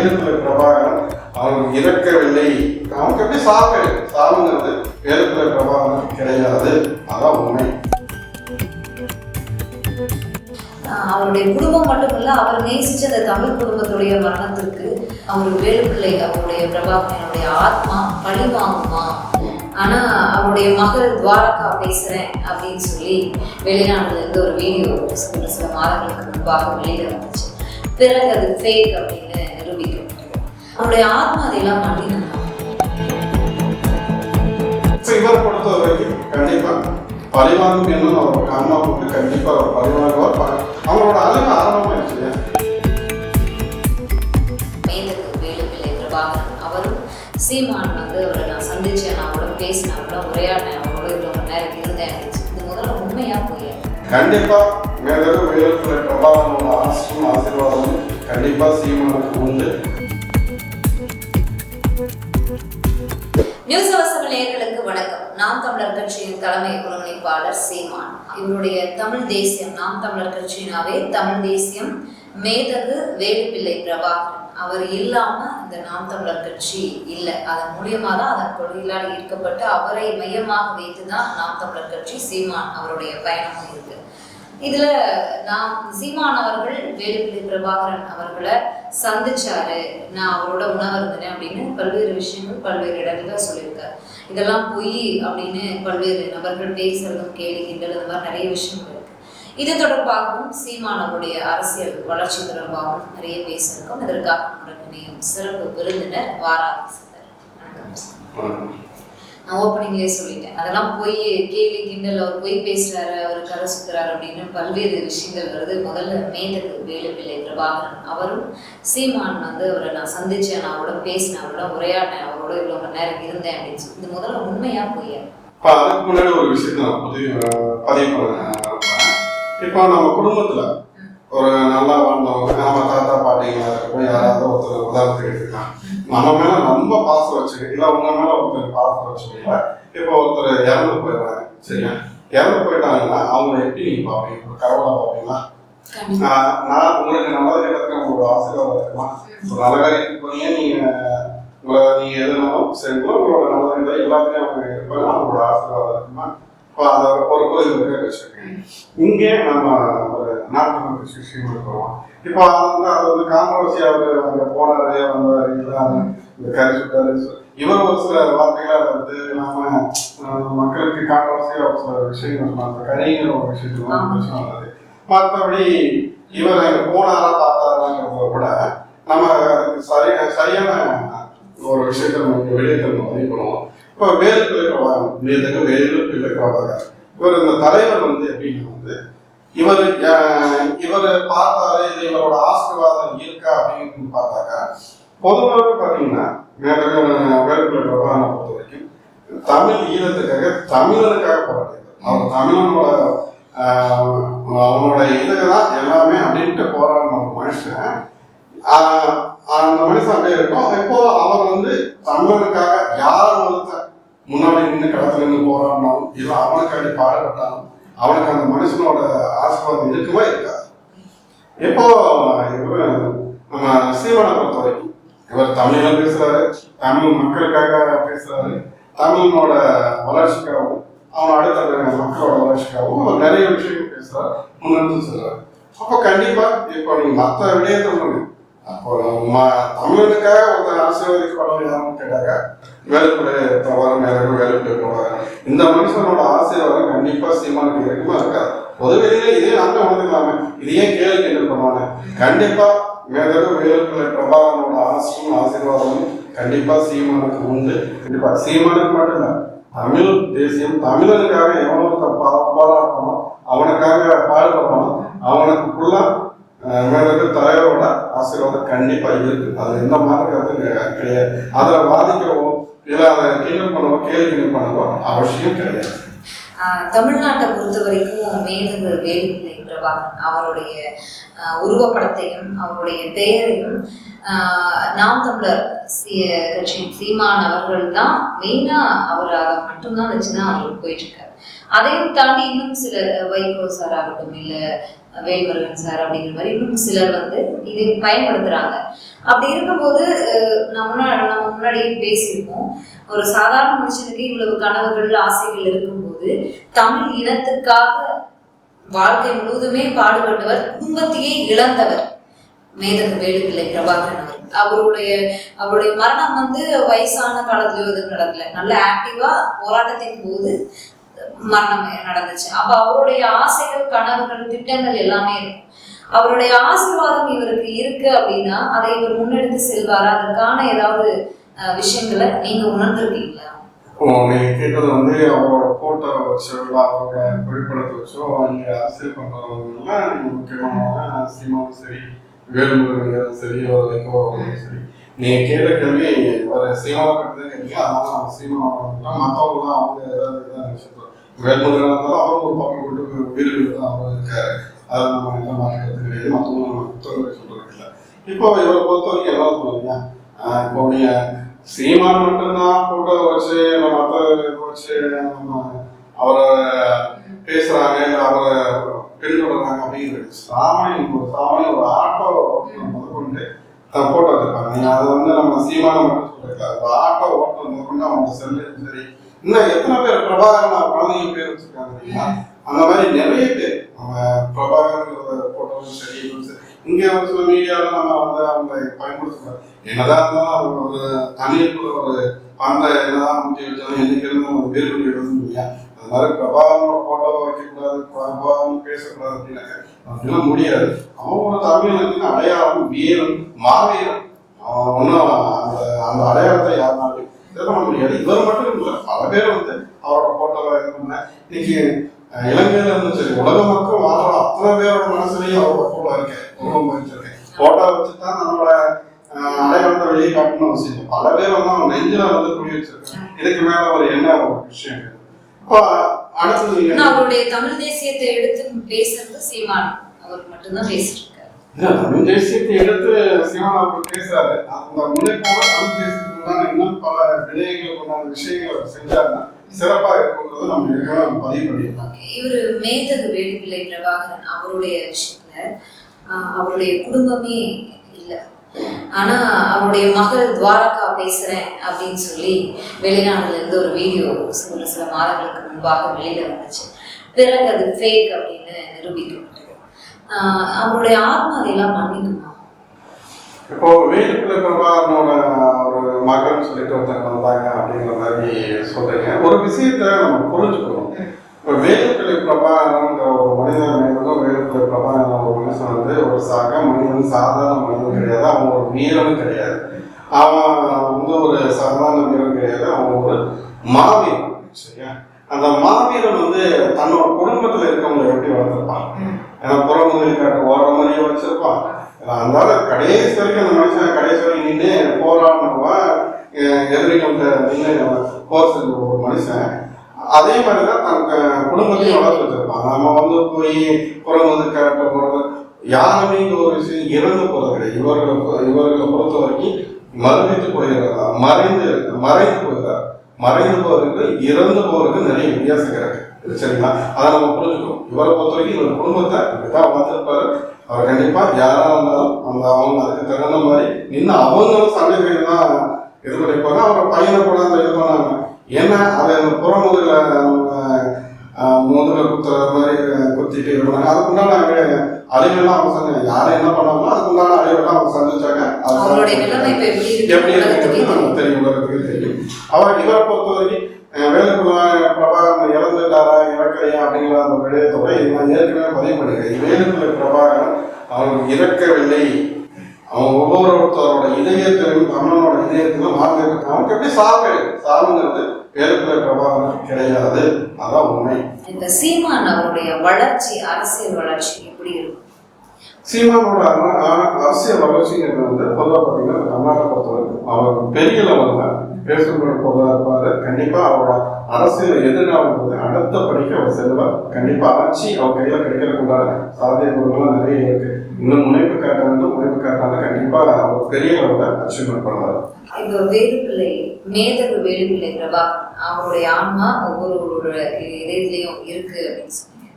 வேலுக்குள்ள பிரபாகரன் அவன் இறக்கவில்லை. அவனுக்கு எப்படி சாவு? சாவுங்கிறது வேலுக்குள்ள பிரபாகரன் கிடையாது. அதான் உண்மை. அவருடைய குடும்பம் மட்டுமல்ல அவர் நேசிச்ச அந்த தமிழ் குடும்பத்துடைய மரணத்திற்கு அவர் வேலுப்பிள்ளை அவருடைய பிரபாகரனுடைய ஆத்மா பழி வாங்குமா? ஆனா அவருடைய மகள் துவாரகா பேசுறேன் அப்படின்னு சொல்லி வெளிநாட்டுல இருந்து ஒரு வீடியோ சில சில மாதங்களுக்கு முன்பாக வெளியில வந்துச்சு பிறகு அது ஃபேக் அப்படின்னு அவருடைய ஆத்மா அதெல்லாம் பண்ணினா இப்போ இவரை பொறுத்த வரைக்கும் கண்டிப்பா பரிமாறும் என்னும் அவரோட அம்மாவுக்கு கண்டிப்பா அவர் பரிமாறுவார். அவரோட அழகு ஆரம்பமாயிடுச்சு இல்லையா? அவரும் சீமான் வந்து அவரை நான் சந்திச்சேன் நான் அவரோட பேசினேன் அவரோட உரையாடினேன் அவரோட இவ்வளோ நேரம் இருந்தேன் இது முதல்ல உண்மையா போய் கண்டிப்பா மேலும் வேலுக்குள்ள பிரபாகரனோட ஆசியும் ஆசீர்வாதமும் கண்டிப்பா சீமானுக்கு உண்டு. நியூஸ் அவசர நேயர்களுக்கு வணக்கம் நாம் தமிழர் கட்சியின் தலைமை ஒருங்கிணைப்பாளர் சீமான். இவருடைய தமிழ் தேசியம் நாம் தமிழர் கட்சியினாவே தமிழ் தேசியம் மேதகு வேலுப்பிள்ளை பிரபாகரன். அவர் இல்லாம இந்த நாம் தமிழர் கட்சி இல்லை. அதன் மூலியமா தான் அதன் கொள்கையிலால் ஈர்க்கப்பட்டு அவரை மையமாக வைத்துதான் நாம் தமிழர் கட்சி சீமான் அவருடைய பயணம் இருக்கு. இதுல நாம் சீமான் அவர்கள் வேலுப்பிள்ளை பிரபாகரன் அவர்களை சந்திச்சாரு. நான் அவரோட உணவருந்தினேன் அப்படின்னு பல்வேறு விஷயங்கள் பல்வேறு இடங்கள்ல சொல்லியிருக்காரு. இதெல்லாம் பொய் அப்படின்னு பல்வேறு நபர்கள் பேசுறதும் கேலி கிண்டல் இந்த மாதிரி நிறைய விஷயங்கள் இருக்கு. இது தொடர்பாகவும் சீமான் அவருடைய அரசியல் வளர்ச்சி தொடர்பாகவும் நிறைய பேசியிருக்கோம். இதற்காக நம்முடன் சிறப்பு விருந்தினர் வாராதி வணக்கம். நான் ஓப்பனிங்லேயே சொல்லிட்டேன். அதெல்லாம் போய் கேலி கிண்டல் அவர் பொய் பேசுறாரு அவர் கரை சுத்துறாரு அப்படின்னு பல்வேறு விஷயங்கள் வருது. முதல்ல மேதகு வேலுப்பிள்ளை பிரபாகரன் அவரும் சீமான் வந்து அவரை நான் சந்திச்சேன் நான் அவரோட பேசினேன் அவரோட உரையாடினேன் அவரோட இவ்வளோ மணி நேரம் இருந்தேன் அப்படின்னு சொல்லி. இது முதல்ல உண்மையா பொய்யா? இப்போ அதுக்கு முன்னாடி ஒரு விஷயத்த நான் பதிவு இப்போ நம்ம குடும்பத்துல ஒரு நல்லா வாழ்ந்தவங்க நம்ம தாத்தா பாட்டிங்களா இருக்கட்டும் யாராவது ஒருத்தர் உதாரணத்துக்கு எடுத்துக்கலாம் நம்ம மேல ரொம்ப பாசம் வச்சு இல்ல உங்க மேல ஒருத்தர் பாசம் வச்சுக்கல இப்போ ஒருத்தர் இறந்து போயிடுறாங்க சரியா? இறந்து போயிட்டாங்கன்னா அவங்க எப்படி நீங்க பாப்பீங்க? கடவுளா பாப்பீங்களா? நான் உங்களுக்கு நல்லது கிடக்கு ஒரு ஆசீர்வாதம் இருக்குமா? ஒரு நல்ல காரியத்துக்கு போனீங்க நீங்க உங்களை நீங்க எதுனாலும் சரிங்களோ உங்களோட நல்லது கிட்ட எல்லாத்துலயும் அவங்க இருப்பாங்க அவங்களோட ஆசீர்வாதம் இருக்குமா? இப்போ அதை ஒரு கோயில் வச்சிருக்கேன் இங்கே நம்ம நாட்டு விஷயம் இருக்கிறோம் இப்போ வந்து அது வந்து கான்ட்ரவர்சி அவர் அங்கே போனாரு வந்தாரு இல்லாம இந்த கறி சுட்டாரு இவர் ஒரு சில வார்த்தைகளை வந்து நாம மக்களுக்கு கான்ட்ரவர்சியாக ஒரு சில விஷயங்கள் சொன்னாங்க. கறிங்கிற ஒரு விஷயத்துல வந்து பிரச்சனை வந்தது மற்றபடி இவர் அங்கே போனாரா பார்த்தாராங்கிறத விட நம்ம அதுக்கு சரி சரியான ஒரு விஷயத்தை நம்ம வெளியே பதிவு பண்ணுவோம் இப்போ வேலு பிள்ளைக்கிறவாங்க வேலுக்கு வேலு பிள்ளைக்கிறவாங்க இவர் இந்த தலைவர் வந்து எப்படின்னா வந்து இவர் இவரை பார்த்தாரு இது இவரோட ஆசீர்வாதம் இருக்கா அப்படின்னு பார்த்தாக்கா பொதுவாகவே பார்த்தீங்கன்னா வேலுக்கு வேலுக்குள்ள பொறுத்த வரைக்கும் தமிழ் ஈழத்துக்காக தமிழனுக்காக போராடினார் அவர் தமிழனோட அவனோட இதுக்கு தான் எல்லாமே அப்படின்ட்டு போராடின ஒரு மனுஷன். அந்த மனுஷன் அப்படியே இருக்கும். இப்போ அவர் வந்து தமிழனுக்காக யார் ஒருத்தன் முன்னாடி நின்று களத்துல நின்று போராடினாலும் இல்லை அவனுக்காண்டி பாடுபட்டாலும் அவனுக்கு அந்த மனுஷனோட ஆசீர்வாதம் இருக்குமா இருக்காது. இப்போ இவர் நம்ம சீவனை பொறுத்த வரைக்கும் இவர் தமிழ்ல பேசுறாரு தமிழ் மக்களுக்காக பேசுறாரு. தமிழனோட வளர்ச்சிக்காகவும் அவன் அடுத்த மக்களோட வளர்ச்சிக்காகவும் அவர் நிறைய விஷயங்கள் பேசுறாரு முன்னெடுத்து சொல்றாரு. அப்போ கண்டிப்பா இப்போ நீங்க மற்ற விடயத்தை சொல்லுங்க. அப்போ ம- தமிழனுக்காக ஒருத்தர் படம் யாருன்னு கேட்டாக்க வேலுக்குடைய பிரபாரம் யாரும் வேலுக்குடைய போவார் இந்த மனுஷனோட ஆசீர்வாதம் கண்டிப்பா சீமானுக்கு இருக்குமா இருக்காது. பொதுவெளியில இதே நாம உணர்ந்துக்கலாமே. இதையே கேள்வி கேட்டு பண்ணுவாங்க. கண்டிப்பா மேலும் வேலுக்குள்ள பிரபாகரனோட ஆசையும் ஆசீர்வாதமும் கண்டிப்பா சீமானுக்கு உண்டு. கண்டிப்பா. சீமானுக்கு மட்டும் இல்ல தமிழ் தேசியம் தமிழனுக்காக எவனோ ஒருத்தன் பா- அவனுக்காக பாடுபடணும் அவனுக்கு ஃபுல்லா மேலுக்கு தலைவரோட ஆசீர்வாதம் கண்டிப்பா இருக்கு. அது எந்த மாதிரி கருத்து கிடையாது. அதுல பாதிக்கவும் இல்லை அதை கேள்வி பண்ணவோ கேள்வி பண்ணவோ அவசியம் கிடையாது. தமிழ்நாட்டை பொறுத்த வரைக்கும் மேதகு வேலுப்பிள்ளை பிரபாகரன் அவருடைய உருவப்படத்தையும் அவருடைய பெயரையும் நாம் தமிழர் கட்சியின் சீமான் அவர்கள் தான் மெயினா அவர் அதை மட்டும்தான் வச்சுதான் அவர் போயிட்டு இருக்காரு அதையும் தாண்டி இன்னும் சில வைகோ சார் ஆகட்டும் இல்ல வேல்முருகன் சார் அப்படிங்கிற மாதிரி இன்னும் சிலர் வந்து இதை பயன்படுத்துறாங்க. அப்படி இருக்கும்போது நம்ம முன்னாடி நம்ம முன்னாடியே பேசியிருக்கோம் ஒரு சாதாரண மனுஷனுக்கு இவ்வளவு கனவுகள் ஆசைகள் இருக்கும்போது தமிழ் இனத்துக்காக வாழ்க்கை முழுவதுமே பாடுபட்டவர் குடும்பத்தையே இழந்தவர். மேதகு வேலுப்பிள்ளை பிரபாகரன் அவர் அவருடைய அவருடைய மரணம் வந்து வயசான காலத்துல எதுவும் நடக்கல. நல்ல ஆக்டிவா போராட்டத்தின் போது மரணம் நடந்துச்சு. அப்ப அவருடைய ஆசைகள் கனவுகள் திட்டங்கள் எல்லாமே இருக்கும். அவருடைய ஆசீர்வாதம் இவருக்கு இருக்கு அப்படின்னா அதை இவர் முன்னெடுத்து செல்வாரா? அதற்கான ஏதாவது விஷயங்களை நீங்க உணர்ந்திருக்கீங்களா? இப்போ நீங்க கேட்டது வந்து அவரோட போட்டோ வச்சோ இல்லை அவரோட புகைப்படத்தை வச்சோ அவங்க அரசியல் பண்றவங்கலாம் முக்கியமான சீமாவும் சரி வேலுமுருகனும் சரி ஒரு வைகோவும் சரி. நீங்க கேட்ட கேள்வி ஒரு சீமாவை பற்றி தான் கேட்டீங்க. அதனால அவங்க மற்றவங்களாம் அவங்க ஏதாவது இதாக விஷயத்தோம் வேலுமுருகன் இருந்தாலும் அவரும் ஒரு பக்கம் விட்டு வீடு தான் அவர் இருக்காரு. அதை நம்ம என்ன மாற்றுறது கிடையாது. மற்றவங்க நம்ம புத்தகங்களை சொல்றது இல்லை இப்போ இவரை பொறுத்த வரைக்கும் என்ன சொல்லுவீங்க இப்போ நீங்க சீமான் மட்டும்தான் போட்டோ வச்சு இல்லை மற்ற வச்சு நம்ம அவரை பேசுறாங்க இல்லை அவரை பின்தொடர்றாங்க அப்படிங்கிறது சாமானியன் ஒரு சாமானிய ஒரு ஆட்டோ முதற்கொண்டு தன் போட்டோ வச்சிருப்பாங்க நீங்க அதை வந்து நம்ம சீமான மட்டும் சொல்லிருக்கல ஒரு ஆட்டோ ஓட்டம் முதற்கொண்டு அவங்க செல்லு சரி இன்னும் எத்தனை பேர் பிரபாகரன் குழந்தைங்க பேர் வச்சிருக்காங்க தெரியுமா? அந்த மாதிரி நிறைய பேர். நம்ம பிரபாகரன் போட்டோவும் சரி இங்க ஒரு சில மீடியாவில் நம்ம வந்து அவங்க பயன்படுத்துறாங்க என்னதான் இருந்தாலும் அது ஒரு தனியுக்குள்ள ஒரு அந்த என்னதான் முட்டி வச்சாலும் என்னைக்கு இருந்தாலும் ஒரு வேறுபடி எழுதும் இல்லையா அது மாதிரி பிரபாகரனோட போட்டோவை வைக்கக்கூடாது பிரபாகரன் பேசக்கூடாது அப்படின்னாக்க அப்படிலாம் முடியாது. அவங்களோட ஒரு வந்து அடையாளம் வீரம் மாவீரம் அவன் ஒன்றும் அந்த அந்த அடையாளத்தை யாருனாலும் இதெல்லாம் பண்ண முடியாது. இவர் மட்டும் இல்லை பல பேர் வந்து அவரோட போட்டோவை இது பண்ண இன்னைக்கு இலங்கையில இருந்து சரி உலக மக்கள் வாழ்ற அத்தனை பேரோட மனசுலயும் அவரோட போட்டோ இருக்கேன் உருவம் வச்சிருக்கேன் போட்டோ வச்சு தான் நம்மளோட அடையாளத்தை வெளியே காட்டணும்னு அவசியம் பல பேர் வந்து அவன் நெஞ்சில வந்து குடி வச்சிருக்காங்க. இதுக்கு மேல ஒரு என்ன ஒரு விஷயம் அவருடைய தமிழ் தேசியத்தை எடுத்து பேசுறது சீமான். அவர் மட்டும்தான் பேசியிருக்காரு இல்ல, தமிழ் தேசியத்தை எடுத்து சீமான் அவர்கள் பேசுறாரு. அந்த தமிழ் உண்டான இன்னும் பல விடயங்களுக்கு உண்டான விஷயங்களை அவர் செஞ்சாருன்னா சிறப்பா இருக்குங்கிறத நம்ம ஏற்கனவே நம்ம பதிவு பண்ணியிருக்கோம். ஓகே இவர் மேதகு வேலுப்பிள்ளை பிரபாகரன் அவருடைய விஷயத்துல ஆஹ், அவருடைய குடும்பமே இல்ல. ஆனா அவருடைய மகள் துவாரகா பேசுறேன் அப்படின்னு சொல்லி வெளிநாடுல இருந்து ஒரு வீடியோ ஒரு சில மாதங்களுக்கு முன்பாக வெளியில வந்துச்சு. பிறகு அது ஃபேக் அப்படின்னு நிரூபிக்கப்பட்டது. அவருடைய ஆத்மா அதையெல்லாம் மன்னிக்குமா? இப்போ வேலுக்குள்ள பிரபாகரனோட ஒரு மகன் சொல்லிட்டு ஒருத்தங்க வந்தாங்க அப்படிங்கிற மாதிரி சொல்றீங்க. ஒரு விஷயத்த நம்ம புரிஞ்சுக்கணும். இப்போ வேலுக்குள்ள பிரபாகரன்ற ஒரு மனிதன் மேலும் வேலுப்பிள்ளை பிரபாகரன் ஒரு மனுஷன் வந்து ஒரு சக வந்து சாதாரண மனிதன் கிடையாது. அவன் ஒரு வீரனும் கிடையாது. அவன் வந்து ஒரு சாதாரண வீரன் கிடையாது. அவன் ஒரு மாவீரன் சரியா? அந்த மாவீரன் வந்து தன்னோட குடும்பத்துல இருக்கவங்க எப்படி வளர்த்துருப்பான் ஏன்னா புறமுதலி காட்டு ஓடுற மாதிரியே வச்சிருப்பான் அதனால கடைசி வரைக்கும் அந்த மனுஷன் கடைசி வரைக்கும் நின்று போராடினவன் எதிரிகள்கிட்ட நின்று போர் செஞ்ச ஒரு மனுஷன். அதே மாதிரி தான் தன் குடும்பத்தையும் வளர்த்து வச்சிருப்பான். நம்ம வந்து போய் புறமுதல் காட்ட போறது யாருமே இந்த ஒரு விஷயம் இறந்து போறது கிடையாது இவர்களை இவர்களை பொறுத்த வரைக்கும் மரணித்து போயிடுறதா மறைந்து மறைந்து போயிடுறார் மறைந்து போறதுக்கு இறந்து போறதுக்கு நிறைய வித்தியாசம் கிடக்கு சரிங்களா? அதை நம்ம புரிஞ்சுக்கணும். இவரை பொறுத்த வரைக்கும் இவர் குடும்பத்தை இப்படிதான் வளர்த்துருப்பாரு. அவர் கண்டிப்பா யாரா இருந்தாலும் அந்த அவங்க அதுக்கு தகுந்த மாதிரி நின்று அவங்களும் சண்டை தான் இது பண்ணிப்பாங்க அவர் பையனை கூட அந்த இது பண்ணாங்க ஏன்னா அதை அந்த புறமுதுல அவங்க முதல்ல குத்துற மாதிரி குத்திட்டு இது பண்ணாங்க. அதுக்குண்டான அழிவெல்லாம் அவங்க செஞ்சாங்க யாரை என்ன பண்ணாங்களோ அதுக்குண்டான அழிவெல்லாம் அவங்க சந்திச்சாங்க. எப்படி இருக்கு. நமக்கு தெரியும். உலகத்துக்கு தெரியும். அவர் இவரை பொறுத்த வரைக்கும் வேலுக்குள்ள பிரபாகரன் இறந்துட்டாரா இறக்கலையா அப்படிங்கிற அந்த விடயத்தோட இது நான் ஏற்கனவே பதிவு பண்ணிக்கிறேன் வேலுக்குள்ள பிரபாகரன் அவன் இறக்கவில்லை. அவன் ஒவ்வொருத்தரோட இதயத்திலும் தமிழனோட இதயத்திலும் வாழ்ந்துருக்கு அவனுக்கு எப்படி சாவு சாவுங்கிறது வேலுக்குள்ள பிரபாகரன் கிடையாது. அதான் உண்மை. இந்த சீமான் அவருடைய வளர்ச்சி அரசியல் வளர்ச்சி எப்படி இருக்கும்? சீமானோட அர- அரசியல் வளர்ச்சிங்கிறது வந்து பொதுவாக பார்த்தீங்கன்னா தமிழ்நாட்டை பொறுத்தவரைக்கும் அவர் பெரிய லெவலில் பேசுகிற பொதுவாக இருப்பார். கண்டிப்பாக அவரோட அரசியல் எதிர்காலம் அடுத்த படிக்க அவர் செல்வார் கண்டிப்பாக ஆட்சி அவர் கையில் கிடைக்கிறதுக்குள்ளார சாத்தியக்கூறுகள்லாம் நிறைய இருக்கு. இன்னும் முனைப்பு காட்டாங்க முனைப்பு காட்டாங்க கண்டிப்பாக அவர் பெரிய லெவலில் அச்சீவ்மெண்ட் பண்ணுவார் இந்த வேலுப்பிள்ளை மேதகு வேலுப்பிள்ளை பிரபா அவருடைய ஆன்மா ஒவ்வொரு இதயத்திலையும் இருக்கு அப்படின்னு சொன்னீங்க.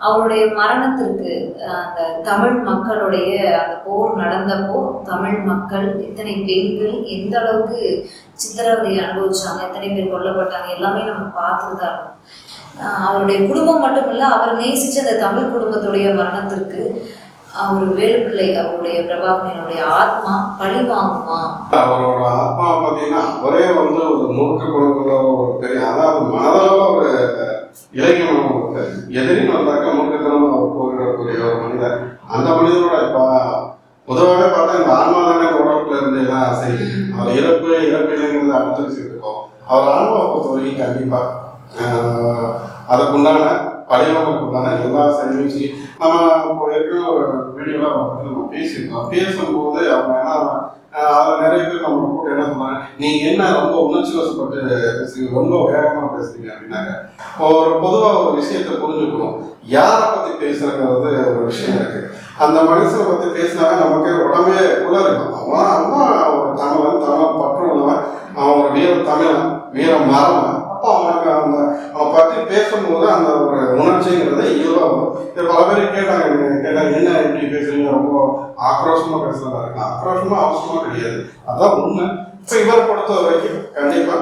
அவருடைய மரணத்திற்கு அந்த தமிழ் மக்களுடைய அந்த போர் நடந்தப்போ தமிழ் மக்கள் எத்தனை பெண்கள் எந்த அளவுக்கு சித்திரவதையை அனுபவிச்சாங்க எத்தனை பேர் கொல்லப்பட்டாங்க எல்லாமே நம்ம பார்த்துட்டு தான் இருக்கோம் அவருடைய குடும்பம் மட்டும் இல்லை அவர் நேசிச்ச அந்த தமிழ் குடும்பத்துடைய மரணத்திற்கு அவர் வேலுப்பிள்ளை அவருடைய பிரபாகரனுடைய ஆத்மா பழி வாங்குமா? அவரோட ஆத்மா பார்த்தீங்கன்னா ஒரே வந்து ஒரு நூற்று குணங்குள்ள ஒரு பெரிய அதாவது மனதளவு ஒரு இளைஞன் எதிரின் வந்தாக்கா வந்தாக்க அவர் போகிறக்கூடிய ஒரு மனிதர். அந்த மனிதனோட இப்போ பொதுவாகவே பார்த்தா இந்த ஆன்மா தானே உடம்புல இருந்து எல்லாம் சரி அவர் இறப்பு இறப்பு இல்லைங்கிறது அடுத்த விஷயம் இருக்கும். அவர் ஆன்மாவை பொறுத்த வரைக்கும் கண்டிப்பா அதுக்குண்டான படைவங்களுக்கு உண்டான எல்லா செயலும் நம்ம இப்போ இருக்கிற ஒரு வீடியோல நம்ம பேசியிருக்கோம் பேசும்போது அவங்க என்ன அதுல நிறைய பேர் நம்ம கூட என்ன சொன்னாங்க நீங்க என்ன ரொம்ப உணர்ச்சி வசப்பட்டு பேசுறீங்க? ரொம்ப வேகமா பேசுறீங்க அப்படின்னாங்க. ஒரு பொதுவா ஒரு விஷயத்தை புரிஞ்சுக்கணும். யாரை பத்தி பேசுறங்கிறது ஒரு விஷயம் இருக்கு. அந்த மனுஷனை பத்தி பேசினாவே நமக்கு உடம்பே உலரும் அவன் அவன் ஒரு தமிழன் தமிழ் பற்று உள்ளவன் அவன் ஒரு வீர தமிழன் வீர மரம் அப்போ அவனுக்கு அந்த அவன் பேசும்போது அந்த ஒரு உணர்ச்சிங்கிறது இயல்பாக வரும். இது பல பேர் கேட்டாங்க கேட்டாங்க என்ன இப்படி பேசுறீங்க? ரொம்ப ஆக்ரோஷமா பேசுறதா இருக்கு? ஆக்ரோஷமா அவசியமாக கிடையாது. அதான் உண்மை. இப்போ இவரை பொறுத்த வரைக்கும் கண்டிப்பா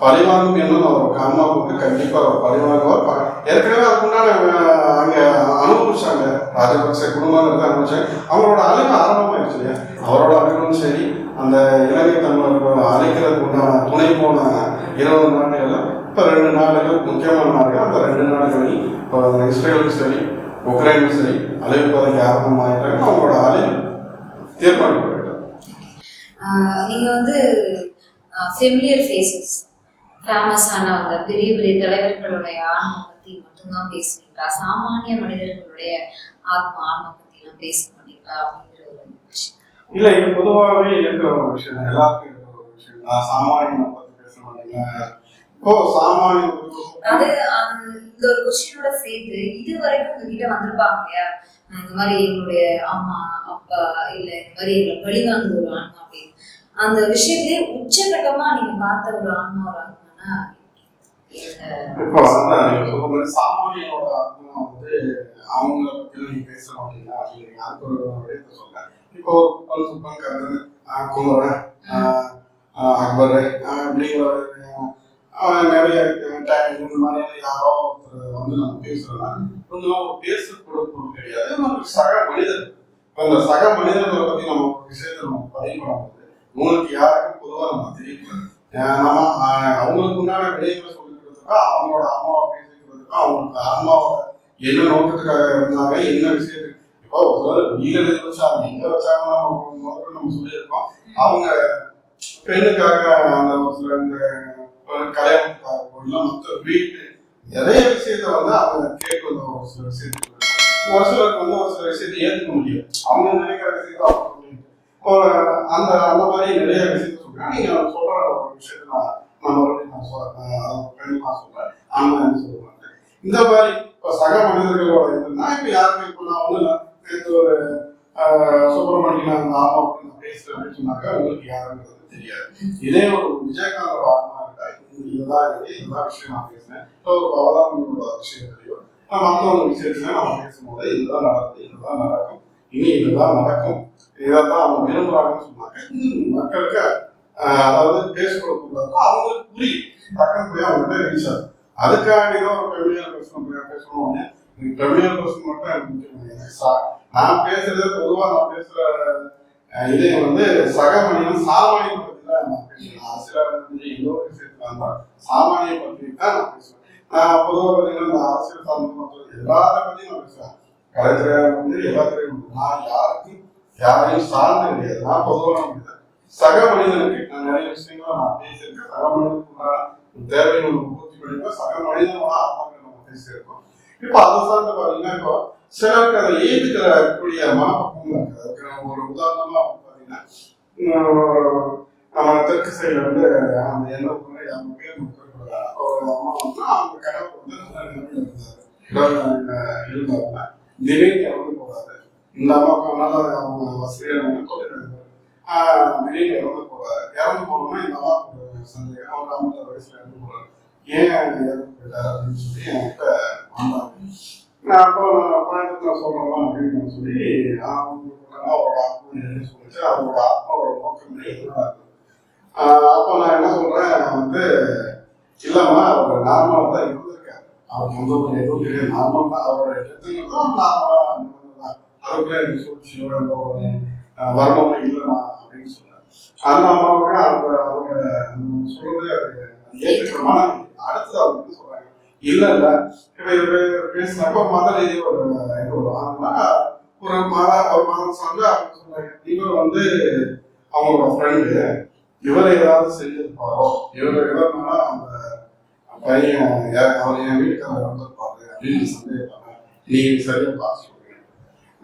பரிமாறும் என்னும் அவர் அம்மாவுக்கு கண்டிப்பா அவர் பரிமாறுவார் ஏற்கனவே அதுக்குண்டான அஹ், அங்கே அனுபவிச்சாங்க. ராஜபக்ச குடும்பங்கிறத அனுபவிச்சாங்க. அவங்களோட அழிவு ஆரம்பமாயிடுச்சு இல்லையா? அவரோட அழிவும் சரி. அந்த இலங்கை தமிழர்களோட அழைக்கிறதுக்கு உண்டான துணை போன இருபது நாடுகள்ல இப்போ ரெண்டு நாடுகள் முக்கியமான நாடுகள் அந்த ரெண்டு நாடுகளையும் இப்போ இஸ்ரேலும் சரி உக்ரைனும் சரி அழிவுப்பதற்கு ஆரம்பமாயிட்டாங்க. அவங்களோட அழிவு தீர்மானிக்கப்பட்டது ஆஹ் நீங்க வந்து ஃபெமிலியர் ஃபேஸஸ் ஃபேமஸான அந்த பெரிய பெரிய தலைவர்களுடைய ஆன்மா பத்தி மட்டும்தான் பேசுவீங்களா சாமானிய மனிதர்களுடைய ஆத்மா ஆன்மா பத்தி எல்லாம் பேச மாட்டீங்களா அப்படிங்கிற ஒரு விஷயம். இல்ல இது பொதுவாகவே இருக்கிற ஒரு விஷயம். எல்லாருக்கும் இருக்கிற ஒரு விஷயம். நான் சாமானியனை பத்தி பேச மாட்டேங்க. அது இந்த ஒரு கொஸ்டினோட சேர்த்து இது வரைக்கும் உங்ககிட்ட வந்திருப்பாங்க இல்லையா? இந்த மாதிரி எங்களுடைய அம்மா அப்பா இல்ல இந்த மாதிரி எங்களை பழிவாங்க ஒரு ஆன்மா அப்படின்னு. அந்த விஷயத்திலே உச்சகட்டமா நீங்க பார்த்த ஒரு ஆன்மா ஒரு ஆன்மானா இப்போ ஆத்மா வந்து அவங்கள பத்தி நீங்க மாட்டீங்க அப்படிங்கிறீங்க அதுக்கு ஒரு விடயத்தை சொல்றேன் இப்போ ஒரு சுப்பன் கருது குமரன் ஆஹ், ஆஹ், அக்பர் அப்படிங்கிற நிறைய டைம் இந்த மாதிரி யாரோ ஒருத்தர் வந்து நம்ம பேசுறோம்னா கொஞ்சம் பேசக்கூட பொருள் கிடையாது. நம்மளுக்கு சக மனிதர் இப்போ சக மனிதர்களை பத்தி நம்ம விஷயத்தை நம்ம பதிவு பண்ணும்போது உங்களுக்கு யாருக்கும் பொதுவாக நம்ம தெரியக்கூடாது. நம்ம அவங்களுக்கு உண்டான விடயங்களை சொல்லிக்கிறதுக்கா அவங்களோட அம்மாவை பேசிக்கிறதுக்கா அவங்களுக்கு அம்மாவோட என்ன நோக்கத்துக்காக இருந்தாங்க என்ன விஷயத்துக்கு. இப்போ ஒரு வீடு வச்சாங்க எங்க வச்சாங்கன்னா நம்ம சொல்லியிருக்கோம். அவங்க பெண்ணுக்காக அந்த ஒரு சில இந்த ஒரு இல்லை மற்ற வீட்டு நிறைய விஷயத்த வந்து அவங்க கேட்டு வந்த ஒரு சில விஷயத்துக்கு ஒரு சிலருக்கு வந்து ஒரு சில விஷயத்தை ஏற்றுக்க முடியும். அவங்க நினைக்கிற விஷயத்த அவங்க முடியும் அந்த அந்த மாதிரி நிறைய விஷயத்த சொல்றேன் நீங்க சொல்ற ஒரு விஷயத்த நான் நான் மறுபடியும் நான் சொல்றேன். பெண் நான் சொல்றேன். ஆண்மை சொல்ல இந்த மாதிரி இப்போ சக மனிதர்களோட இதுனா இப்போ யாருக்கு இப்போ நான் வந்து நேற்று ஒரு ஆஹ், சுப்பிரமணியன் அந்த ஆமா அப்படின்னு நான் பேசுறேன் அப்படின்னு சொன்னாக்கா உங்களுக்கு யாருங்கிறது தெரியாது. இதே ஒரு விஜயகாந்தோட ஆத்மா இதுதான் இது இதுதான் விஷயம் நான் பேசுனேன் இப்போ ஒரு பவதாமனோட விஷயம் தெரியும் நான் மற்றவங்க விஷயத்துல நம்ம பேசும்போது இதுதான் நடக்குது இதுதான் நடக்கும் இனி இதுதான் நடக்கும் இதைத்தான் அவங்க விரும்புறாங்கன்னு சொன்னாங்க மக்களுக்கு ஆஹ், அதாவது பேசக்கூடாது அவங்களுக்கு புரியும் டக்குன்னு போய் அவங்க ரீச் ஆகும் அதுக்காண்டி தான் ஒரு பெமிலியர் பர்சன் பேசணும் பெமிலியர் பர்சன் மட்டும் எனக்கு முக்கியம் நான் பேசுறது பொதுவாக நான் பேசுற இதே வந்து சக மனிதன் சாமானியம் பத்தி தான் நான் பேசுறேன் அரசியல் வந்து ஒரு விஷயத்துல சாமானியம் பத்தி தான் நான் பேசுவேன் நான் பொதுவாக பார்த்தீங்கன்னா இந்த அரசியல் சார்ந்த மக்கள் எல்லாத்த பத்தியும் நான் பேசுவேன் கலைத்துறையாக வந்து எல்லாத்துறையும் நான் யாருக்கும் யாரையும் சார்ந்து கிடையாது. நான் பொதுவாக மனிதன் சக மனிதனுக்கு நான் நிறைய விஷயங்களை நான் பேசியிருக்கேன். சக மனிதனுக்கு உண்டான தேவையை பூர்த்தி பண்ணிருக்கோம் சக மனிதனோட ஆத்மாக்கள் நம்ம பேசியிருக்கோம். இப்போ அதை சார்ந்து பார்த்தீங்கன்னா இப்போ சிலருக்கு அதை ஏற்றுக்கிறக்கூடிய மனப்பக்குவம் இருக்கு. ஒரு உதாரணமா பார்த்தீங்கன்னா நம்ம தெற்கு சைடுல வந்து அந்த எண்ணெய் பொண்ணு அவங்க பேர் ஒரு அம்மா வந்து அவங்க கணவர் வந்து நல்ல நிலைமையில இருந்தாரு இருந்தாங்க திடீர்னு இறந்து போறாரு. இந்த அம்மாவுக்கு நல்ல அவங்க வசதியான திடீர்னு இறந்து போறாரு. இறந்து போனோம்னா இந்த அம்மாவுக்கு சந்தேகம். அவர் ஐம்பத்தாறு வயசுல இறந்து போறாரு. ஏன் இறந்து போயிட்டாரு அப்படின்னு சொல்லி என்கிட்ட வந்தாங்க நான் அப்போ அப்படின்னு சொல்லி அவங்க அவரோட ஆத்மா என்ன சொல்லுச்சு அவரோட ஆத்மாவோட நோக்கம் என்ன அப்போ நான் என்ன சொல்றேன் வந்து இல்லைம்மா அவர் நார்மலாக தான் இருந்திருக்காரு. அவர் வந்து ஒரு எதுவும் கிடையாது. நார்மல் தான் அவரோட எத்தனை தான் நார்மலாக தான் அதுக்குள்ள எனக்கு சூழ்ச்சியோ எந்த ஒரு அஹ், இல்லைம்மா அப்படின்னு சொன்னார். அந்த அம்மாவுக்கு அவங்க அவங்க அது ஏற்றுக்கிறோமா அடுத்தது இல்ல இல்ல இப்ப இவரு பேசினப்ப மத ரீதி ஒரு இது ஒரு ஆனா ஒரு மத ஒரு மாதம் சார்ந்து அவங்க சொன்னாங்க. இவர் வந்து அவங்களோட ஃப்ரெண்டு இவர் ஏதாவது செஞ்சிருப்பாரோ இவர் இவர்னால அந்த பையன் அவர் என் வீட்டுக்காரர் வந்திருப்பாரு அப்படின்னு சந்தேகப்பாங்க நீங்க சரியா பார்த்து சொல்லுங்க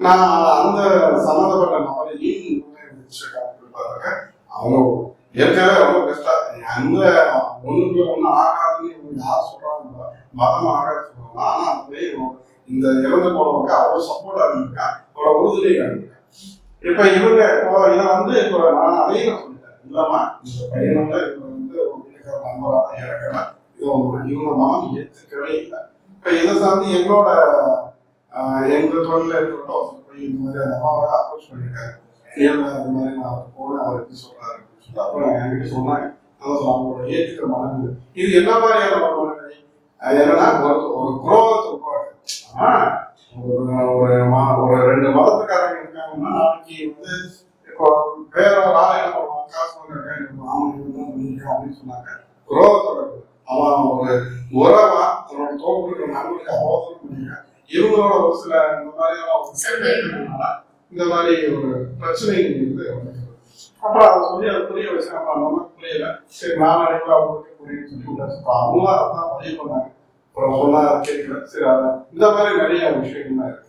நான் அந்த சம்மந்தப்பட்ட நபரை ஏன் அவங்க ஏற்கனவே ரொம்ப பெஸ்டா அந்த ஒண்ணுக்குள்ள ஒண்ணு ஆகாதுன்னு யார் சொல்றாங்க மதம் ஆகாது சொல்றாங்க ஆனா அந்த பையன் இந்த இறந்து போனவங்க அவ்வளவு சப்போர்ட்டா இருந்திருக்கா அவ்வளவு உறுதுணையா இருந்திருக்கா இப்ப இவங்க இப்போ இதை வந்து இப்போ நான் அதையும் நான் சொல்லிட்டேன் இல்லாம இந்த பையனோட இவங்க வந்து ஒரு வீட்டுக்கார நம்பரா தான் இறக்கலாம் இவங்க இவங்க மனம் ஏற்றுக்கவே இல்லை இப்ப இதை சார்ந்து எங்களோட எங்க தொழில இருக்கட்டும் இப்ப இந்த மாதிரி அந்த அம்மாவோட அப்ரோச் பண்ணியிருக்காரு நேர்ல இந்த மாதிரி நான் அவர் போனேன் அவர் எப்படி சொல்றாரு அப்புறம் என்கிட்ட சொன்னாங்க, அவங்களோட ஏற்றுக்கிற மனநிலை. இது என்ன மாதிரியான மனநிலை? என்னன்னா ஒரு ஒரு குரோதத்தை உருவாக்கு ஒரு ஒரு ரெண்டு மதத்துக்காரங்க இருக்காங்கன்னா நாளைக்கு வந்து இப்போ வேற ஒரு ஆள் என்ன பண்ணுவான் காசு வாங்குறாங்க அவன் இதுதான் அப்படின்னு சொன்னாங்க. குரோகத்தோட அவன் ஒரு உறவா தன்னோட தோப்புக்கு நம்மளுக்கு அவசரம் பண்ணிருக்கான் இவங்களோட ஒரு சில இந்த மாதிரியான ஒரு கேள்விகள்னால இந்த மாதிரி ஒரு பிரச்சனை வந்து அப்புறம் அதை சொல்லி அதை புரிய வச்சு அப்புறம் நமக்கு புரியல சரி நான் அடைவில் அவங்களுக்கு புரியும்னு சொல்லி விட்டாச்சு. அப்புறம் அவங்களும் அதான் பதிவு பண்ணாங்க. அப்புறம் சொன்னா கேட்கல. சரி அதான். இந்த மாதிரி நிறைய விஷயங்கள்லாம் இருக்கு.